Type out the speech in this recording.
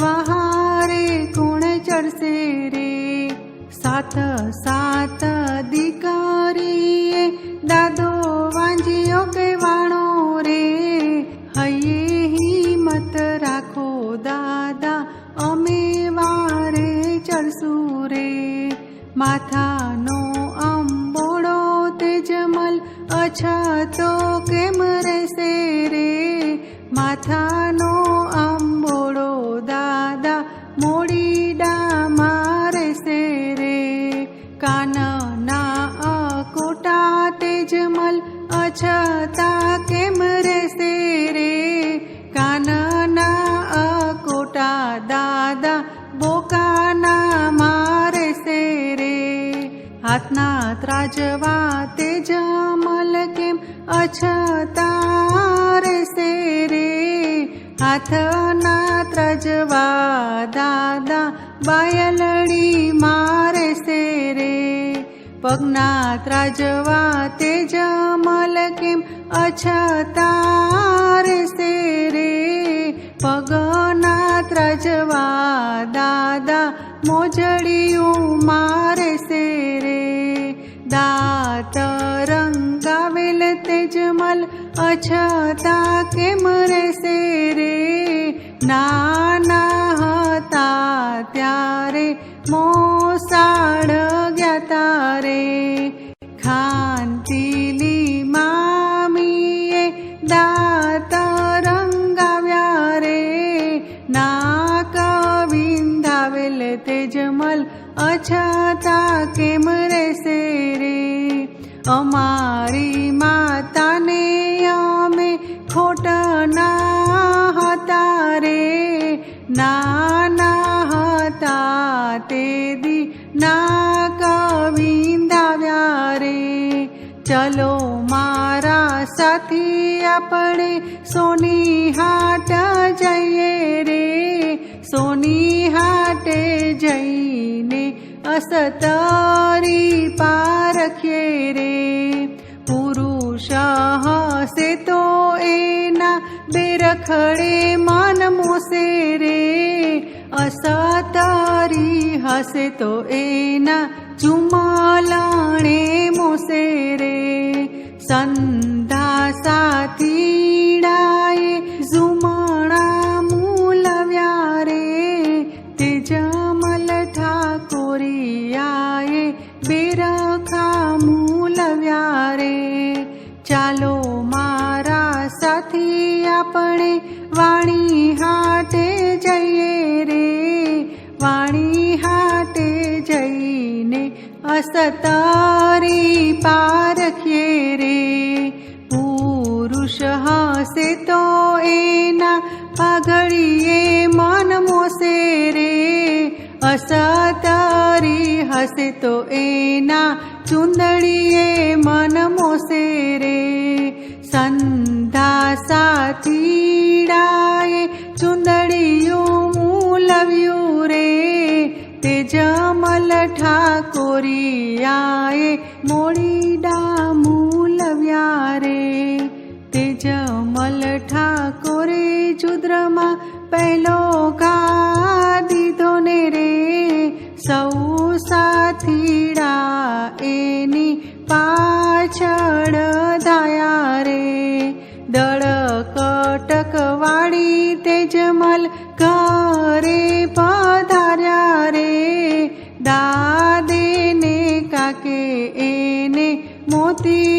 વહારે કોણ ચડશે રે? સાત સાત દીકરીએ દાદો વાંજ્યો કે વાણો રે? હૈયે હિંમત રાખો દાદા, અમે વારે ચડશું રે. માથાનો અંબોડો તેજમલ, અછતો કેમ રહેશે રે? માથાનો અછતા કેમ રહેશે રે? કાનના અકોટા દાદા બોકાના મારેશે રે? હાથના ત્રાજવા તેજમલ કેમ અછતા રહેશે રે? હાથના ત્રજવા દાદા બાયલડી મારે છે રે? પગના ત્રાજવા તેજમલ કેમ અછતા સે રે પગના ત્રજવા દાદા મોજડિયું મારે સે રે દાત રંગાવેલ તેજમલ અછતા કેમ રહેશે રે નાના હતા ત્યારે મોસાળ ગયા તારે. ખાંતીલી વિંધાવેલ તેજમલ અછતા કેમ રહેશે રે અમારી માતાને અમે ખોટના હતા રે નાના હતા તે દી ના કવિંદાવ્યા રે ચલો મારા સાથી આપણે સોની હાટ જઈએ રે સોની હાટે જઈને અસતારી પારખે રે પુરુષ હશે તો એના બેરખડે માન મોસે રે. અસતારી હશે તો એના ચુમાલાણે મોસે રે. સંધા સાથીડાએ વાણી હાટે જઈએ રે, વાણી હાટે જઈને અસતારી પારખીએ રે. પુરુષ હશે તો એના પાઘડીએ મન મોસે રે. અસતારી હશે તો એના ચુંદડીએ મન મોસે રે. સંધા ઠાકોરિયાએ મોડીડા મૂલવ્યા રે તે જમલ ઠાકોરે જુદ્રમાં પહેલો ઘા દીધો ને રે સૌ સાથીડા એની પાછળ ધાયા રે દળ કટક વાળી તેજમલ ઘરે પધાર્યા રે દાદે ને કાકે એને મોતીડે